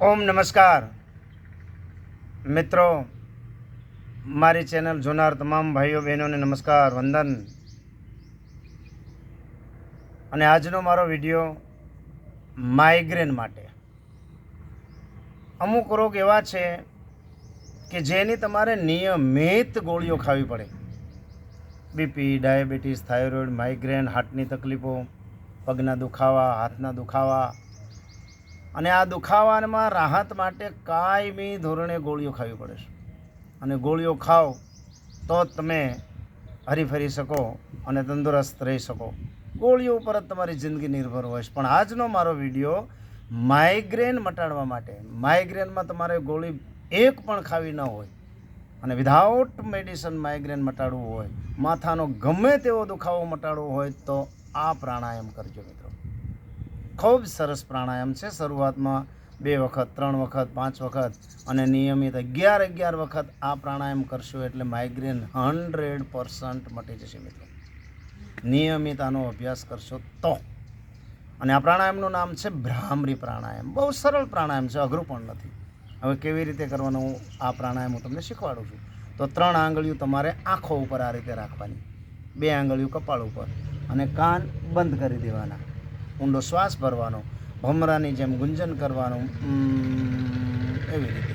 ઓમ નમસ્કાર. મિત્રો, મારી ચેનલ જોનાર તમામ ભાઈઓ, બહેનોને નમસ્કાર, વંદન. અને આજનો મારો વીડિયો માઇગ્રેન માટે. અમુક રોગ એવા છે કે જેની તમારે નિયમિત ગોળીઓ ખાવી પડે. બીપી ડાયાબિટીસ થાઇરોઇડ માઇગ્રેન હાર્ટની તકલીફો, પગના દુખાવા, હાથના દુખાવા અને આ દુખાવામાં રાહત માટે કાયમી ધોરણે ગોળીઓ ખાવી પડે છે. અને ગોળીઓ ખાઓ તો જ તમે હરીફરી શકો અને તંદુરસ્ત રહી શકો. ગોળીઓ ઉપર જ તમારી જિંદગી નિર્ભર હોય છે. પણ આજનો મારો વીડિયો માઇગ્રેન મટાડવા માટે માઇગ્રેનમાં તમારે ગોળી એક પણ ખાવી ન હોય અને વિધાઉટ મેડિસન માઇગ્રેન મટાડવું હોય, માથાનો ગમે તેવો દુખાવો મટાડવો હોય તો આ પ્રાણાયામ કરજો મિત્રો. ખૂબ સરસ પ્રાણાયામ છે. શરૂઆતમાં બે વખત, ત્રણ વખત, પાંચ વખત અને નિયમિત અગિયાર અગિયાર વખત આ પ્રાણાયામ કરશો એટલે માઇગ્રેન હંડ્રેડ પર્સન્ટ મટી જશે મિત્રો. નિયમિત આનો અભ્યાસ કરશો તો. અને આ પ્રાણાયામનું નામ છે ભ્રામરી પ્રાણાયામ. બહુ સરળ પ્રાણાયામ છે, અઘરું પણ નથી. હવે કેવી રીતે કરવાનું આ પ્રાણાયામ હું તમને શીખવાડું છું? તો ત્રણ આંગળીઓ તમારે આંખો ઉપર આ રીતે રાખવાની. બે આંગળીઓ કપાળ ઉપર અને કાન બંધ કરી દેવાના. ઊંડો શ્વાસ ભરવાનો, ભમરાની જેમ ગુંજન કરવાનું એવી રીતે.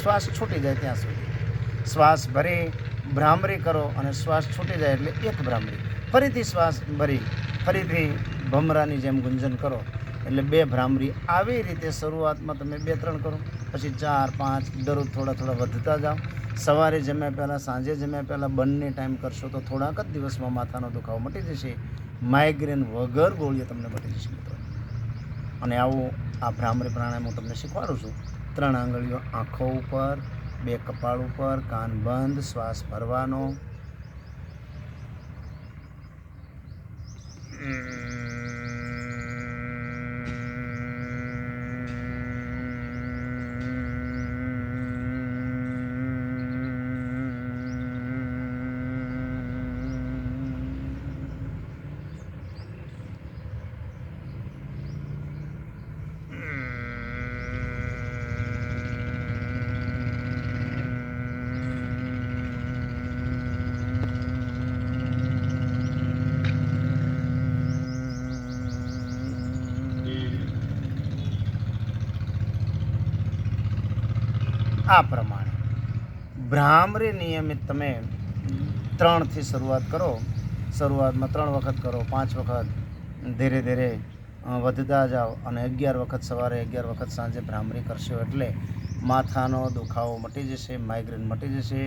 શ્વાસ છૂટી જાય ત્યાં સુધી. શ્વાસ ભરે, ભ્રામરી કરો અને શ્વાસ છૂટી જાય એટલે એક ભ્રામરી. ફરીથી શ્વાસ ભરી, ફરીથી ભમરાની જેમ ગુંજન કરો એટલે બે ભ્રામરી. આવી રીતે શરૂઆતમાં તમે બે ત્રણ કરો, પછી ચાર, પાંચ, દરરોજ થોડા થોડા વધતા જાઓ. સવારે જમ્યા પહેલાં, સાંજે જમ્યા પહેલાં બંને ટાઈમ કરશો તો થોડાક જ દિવસમાં માથાનો દુખાવો મટી જશે. માઇગ્રેન વગર ગોળીઓ તમને મટી જશે મિત્રો. અને આવું આ ભ્રામરી પ્રાણાયામ હું તમને શીખવાડું છું. ત્રણ આંગળીઓ આંખો ઉપર, બે કપાળ ઉપર, કાન બંધ, શ્વાસ ભરવાનો આ પ્રમાણે. ભ્રામરી નિયમિત તમે ત્રણથી શરૂઆત કરો. શરૂઆતમાં ત્રણ વખત કરો, પાંચ વખત, ધીરે ધીરે વધતા જાઓ અને અગિયાર વખત સવારે, અગિયાર વખત સાંજે ભ્રામરી કરશો એટલે માથાનો દુખાવો મટી જશે માઇગ્રેન મટી જશે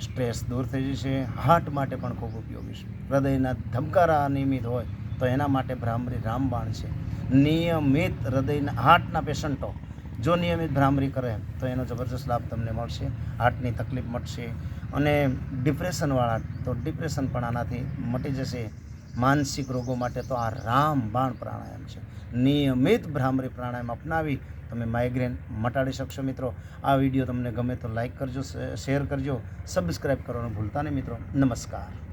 સ્ટ્રેસ દૂર થઈ જશે હાર્ટ માટે પણ ખૂબ ઉપયોગી છે. હૃદયના ધબકારા અનિયમિત હોય તો એના માટે ભ્રામરી રામબાણ છે. નિયમિત હૃદયના હાર્ટના પેશન્ટો જો નિયમિત ભ્રામરી કરે, તો એનો જબરજસ્ત લાભ તમને મળશે, હાર્ટની તકલીફ મટશે અને ડિપ્રેશનવાળા, તો ડિપ્રેશન પણ આનાથી મટી જશે. માનસિક રોગો માટે તો આ રામબાણ પ્રાણાયામ છે. નિયમિત ભ્રામરી પ્રાણાયામ અપનાવી તમે માઇગ્રેન મટાડી શકશો મિત્રો. આ વીડિયો તમને ગમે તો લાઇક કરજો શેર કરજો સબસ્ક્રાઈબ કરવાનું ભૂલતા નહીં મિત્રો. નમસ્કાર.